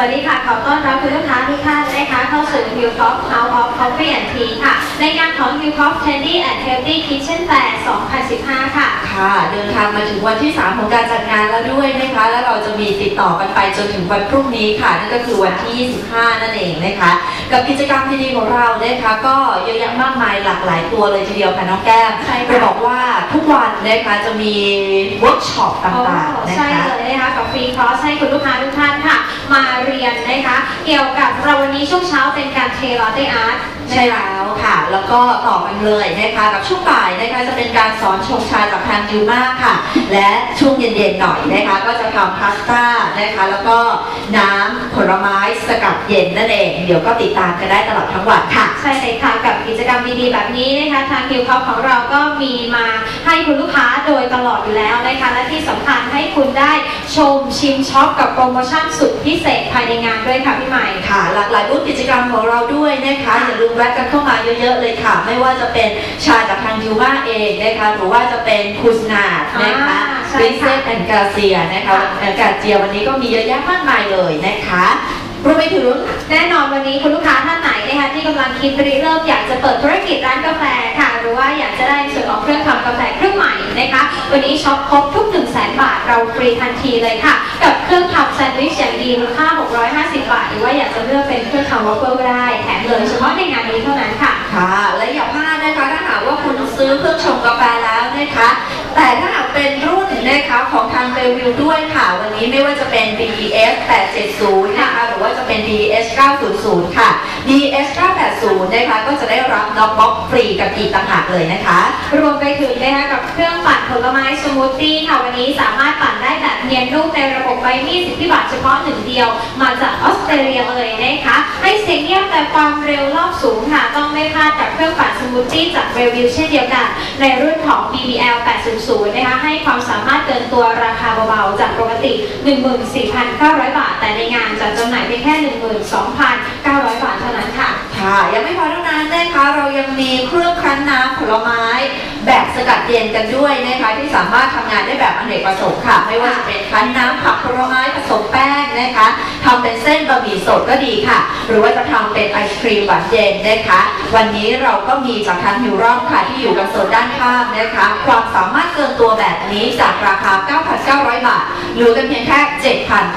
วัสดีค่ะ ขอต้อนรับคุณลูกค้าทุกท่านนะคะเข้าสู่ Hill Top House of Coffee and Tea ค่ะ ในงานของ Hill Top Trendy and Healthy Kitchen Fair 2015 ค่ะ ค่ะ เดินทางมาถึงวันที่ 3 ของการจัดงานแล้วด้วยนะคะ แล้วเราจะมีติดต่อกันไปจนถึงวันพรุ่งนี้ค่ะ นั่นก็คือวันที่ 25 นั่นเองนะคะ กับกิจกรรมดีๆของเรานะคะก็เยอะแยะมากมายหลากหลายตัวเลยทีเดียวค่ะน้องแก้มใช่ค่ะ จะบอกว่าทุกวันนะคะจะมีเวิร์กช็อปต่างๆนะใช่คะ เลยนะคะกับฟรีคอร์สให้คุณลูกค้าทุกท่านค่ะ มาเรียนนะคะ เกี่ยวกับเราวันนี้ช่วงเช้าเป็นการเทลาเต้อาร์ต ใช่แล้วค่ะ แล้วก็ต่อกันเลยนะคะกับช่วงบ่ายนะคะจะเป็นการสอนชงชาจากทางยูมาค่ะ และช่วงเย็นๆหน่อยนะคะ ก็จะทำพาสต้านะคะแล้วก็น้ำผลไม้สกัดเย็นนั่นเอง เดี๋ยวก็ติดตามกันได้ตลอดทั้งวันค่ะ ใช่เลยค่ะกับกิจกรรมดีๆแบบนี้นะคะทางคิวคอของเราก็มีมาให้คุณลูกค้าโดยตลอดอยู่แล้วนะคะและที่สำคัญให้คุณได้ชมชิมช็อปกับโปรโมชั่นสุดพิเศษภายในงานด้วยค่ะพี่ใหม่ค่ะ หลากหลายรูปกิจกรรมของเราด้วยนะคะอย่าลืมแวะกันเข้ามาเยอะๆเลยค่ะ ไม่ว่าจะเป็นชาจากทางยูมาเองนะคะ หรือว่าจะเป็นคูสนาดนะคะอ่าใช่ปรินเซค่ะสแอนด์กาเซียนะคะค่ะแอนกาเจียวันนี้ก็มีเยอะแยะมากมายเลยนะคะรวมไปถึงแน่นอนวันนี้คุณลูกค้าท่านไหนนะคะที่กำลังคิดริเริ่มอยากจะเปิดธุรกิจร้านกาแฟค่ะหรือ ว่าอยากจะได้ส่วนของเครื่องทำกาแฟเครื่องใหม่นะคะ วันนี้ช็อปครบทุก1 0 0 0 0แบาทเราฟรีทันทีเลยค่ะ กับเครื่องทำแซนด์วิชอย่างดีมูลค่า 650 บาท หรือว่าอยากจะเลือกเป็นเครื่องทำวอฟเฟิลก็ได้แถมเลยเฉพาะในงานนี้เท่านั้นค่ะ ค่ะ และอย่าพลาดนะคะถ้าหากว่าคุณซื้อเครื่องชงกาแฟแล้วนะคะ แต่ถ้าหากเป็นรุ่นนะคะของทางเบลวิวด้วยค่ะ วันนี้ไม่ว่าจะเป็น BES 870 นะคะ หรือว่าจะเป็น BES 900 ค่ะ BES 980 นะคะ ก็จะได้รับน็อกบ็อกฟรีกันอีกต่างหากเลยนะคะ รวมไปถึงนะคะกับเครื่องปั่นผลไม้สมูทตี้ค่ะ วันนี้สามารถปั่นได้แบบเนียนนุ่มในระบบใบมีดสิทธิบัตรเฉพาะหนึ่งเดียว มาจากออสเตรเลียเลยนะคะ ยงเงียบแต่ความเร็วรอบสูงค่ะ ต้องไม่พลาดกับเครื่องปั่นสมูทตี้จากเรวิวเช่นเดียวกัน ในรุ่นของ BBL 800 นะคะ ให้ความสามารถเกินตัวราคาเบาๆ จากปกติ 14,900 บาท แต่ในงานจัดจำหน่ายเพียงแค่ 12,900 บาทเท่านั้นค่ะ ค่ะ ยังไม่พอเท่านั้นนะคะ เรายังมีเครื่องคั้นน้ำผลไม้แบบสกัดเย็นกันด้วยนะคะ ที่สามารถทำงานได้แบบอเนกประสงค์ค่ะ ไม่ว่าจะเป็นคั้นน้ำผักผลไม้ผสมแป้ง นะคะทำเป็นเส้นบะหมี่สดก็ดีค่ะ หรือว่าจะทำเป็นไอศครีมหวานเย็นนะคะ วันนี้เราก็มีจากทางฮิวรอมค่ะที่อยู่กันโซนด้านข้างนะคะ ความสามารถเกินตัวแบบนี้จากราคา 9,900 บาทเหลือกันเพียงแค่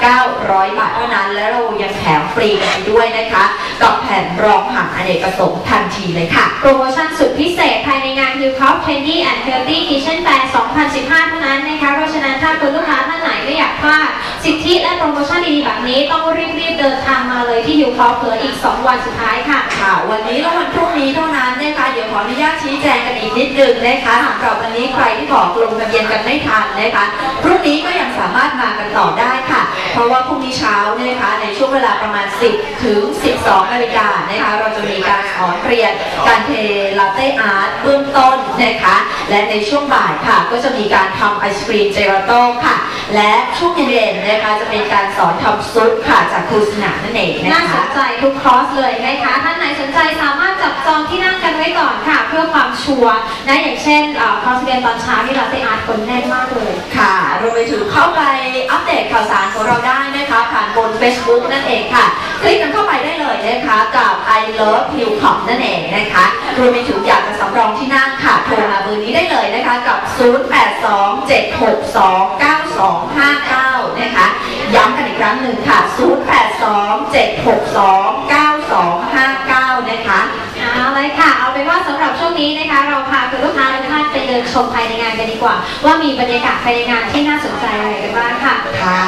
7,900 บาทเท่านั้น และเรายังแถมฟรีกันด้วยนะคะ กับแผ่นรองหักอเนกประสงค์ทันทีเลยค่ะ โปรโมชั่นสุดพิเศษภายในงาน Hill Top Trendy and Healthy Kitchen Fair 2015 เท่านั้นนะคะ เพราะฉะนั้นถ้าคุณลูกค้าท่านไหนไม่อยากพลาดสิทธิและโปรโมชั่นดีๆ แบบนี้ต้องรีบๆเดินทางมาเลยที่ Hill Top เหลืออีก 2 วันสุดท้ายค่ะ ค่ะ วันนี้และวันพรุ่งนี้เท่านั้นนะคะเดี๋ยวขออนุญาตชี้แจงกันอีกนิดนึงนะคะสำหรับวันนี้ใครที่บอกลงทะเบียนกันไม่ทันนะคะพรุ่งนี้ก็ยังสามารถมากันต่อได้ค่ะเพราะว่าพรุ่งนี้เช้าเนี่ยนะคะในช่วงเวลาประมาณ 10 ถึง 12 นาฬิกานะคะเราจะมีการสอนเรียนการเทลาเต้อาร์ตเบื้องต้นนะคะและในช่วงบ่ายค่ะก็จะมีการทำไอศครีมเจลาโต้ค่ะ และช่วงเย็นๆนะคะจะเป็นการสอนทำซุปค่ะจากครูสนามนั่นเองนะน่าสคะ นใจทุกคอร์สเลยนะคะท่านไหนสนใจสามารถจับจองที่นั่งกันไว้ก่อนค่ะ เพื่อความชัวร์นะอย่างเช่นเอ่อคอร์สเรียนตอนเช้าที่เราได้อาร์ตคนแน่นมากเลย ค่ะรวมไปถึงเข้าไปอัปเดตข่าวสารของเราได้นะคะ ผ่านบน Facebook นั่นเองค่ะ คลิกกันเข้าไปได้เลยนะคะกับ I Love h i l l Pop นั่นเองนะคะรวมไปถึงอยากจะสำรองที่นั่งค่ะโทรมาเบอร์นี้ได้เลยนะคะกับ 0827629259 นะคะย้ำกันอีกครั้งหนึ่งค่ะ 0827629259 นะคะเอาเลยค่ะ เอาเป็นว่าสำหรับช่วงนี้นะคะ เราพาคุณลูกค้าทุกท่านไปเดินชมภายในงานกันดีกว่า ว่ามีบรรยากาศภายในงานที่น่าสนใจอะไรกันบ้างค่ะค่ะ